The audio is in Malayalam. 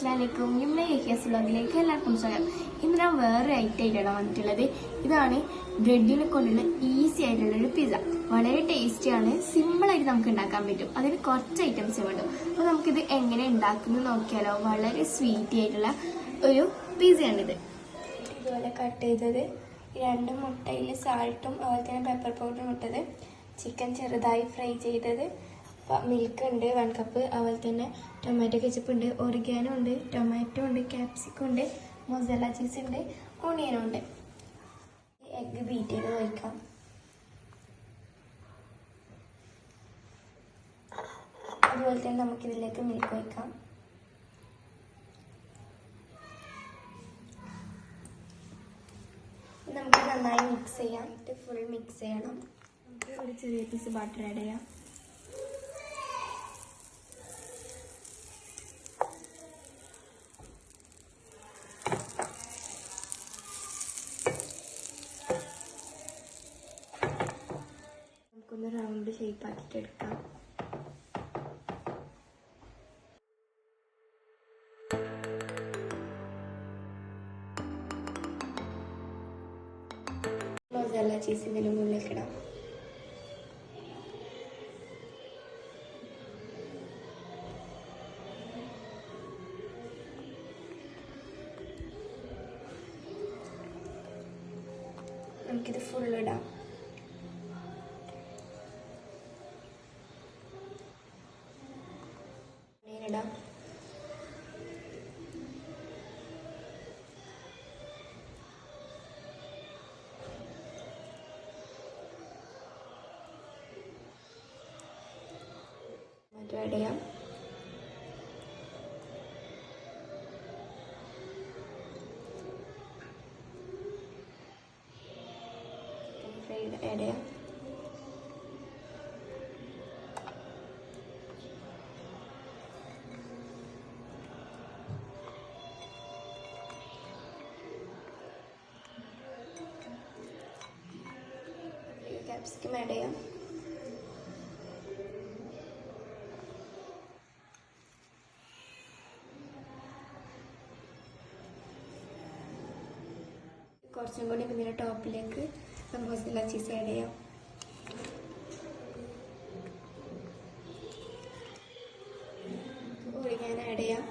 അസ്ലാമലൈക്കും നമ്മുടെ എസ് ബ്ലോഗിലേക്ക് എല്ലാവർക്കും സ്വാഗതം. ഇന്ന് ഞാൻ വേറെ ഐറ്റം ആയിട്ടാണ് വന്നിട്ടുള്ളത്. ഇതാണ് ബ്രെഡിനെ കൊണ്ടുള്ള ഈസി ആയിട്ടുള്ള ഒരു പിസ്സ വളരെ ടേസ്റ്റിയാണ് സിമ്പിളായിട്ട് നമുക്ക് ഉണ്ടാക്കാൻ പറ്റും. അതിന് കുറച്ച് ഐറ്റംസ് വേണ്ടു അപ്പോൾ നമുക്കിത് എങ്ങനെ ഉണ്ടാക്കുന്നത് നോക്കിയാലോ. വളരെ സ്വീറ്റി ആയിട്ടുള്ള ഒരു പിസ്സയാണിത് ഇതുപോലെ കട്ട് ചെയ്തത്. രണ്ട് മുട്ടയിൽ സാൾട്ടും അതുപോലെ തന്നെ പെപ്പർ പൗഡറും ഇട്ടത്. ചിക്കൻ ചെറുതായി ഫ്രൈ ചെയ്തത്. മിൽക്ക് ഉണ്ട് വൺ കപ്പ് അതുപോലെ തന്നെ ടൊമാറ്റോ കെച്ചപ്പ് ഉണ്ട് ഒറിഗാനോ ഉണ്ട് ടൊമാറ്റോ ഉണ്ട് ക്യാപ്സിക്കം ഉണ്ട് മൊസല ചീസ് ഉണ്ട് ഓണിയനും ഉണ്ട്. എഗ്ഗ് ബീറ്റ് ചെയ്ത് വയ്ക്കാം അതുപോലെ തന്നെ നമുക്ക് ഇതിലേക്ക് മിൽക്ക് വയ്ക്കാം നമുക്ക് നന്നായി മിക്സ് ചെയ്യാം. ഫുൾ മിക്സ് ചെയ്യണം. നമുക്ക് ഒരു ചെറിയ പീസ് ബട്ടർ ആഡ് ചെയ്യാം. നമുക്കൊന്ന് റൗണ്ട് ഷേപ്പ് ആക്കിയിട്ട് എടുക്കാം. മസാല ചീസ് ഇതിന് മുകളിലേക്ക് ഇടാം നമുക്കിത് ഫുൾ ഇടാം ഇടാം മറ്റു ആഡ് ചെയ്യാം ഫ്രൈഡ് ആഡ് ചെയ്യാം ക്യാപ്സിക്കം ആഡ് ചെയ്യാം കുറച്ചും കൂടി ഇതിന്റെ ടോപ്പിലേക്ക് സമ്പോസില ചീസ് ആഡ് ചെയ്യാം. ഓറിഗാൻ ആഡ് ചെയ്യാം.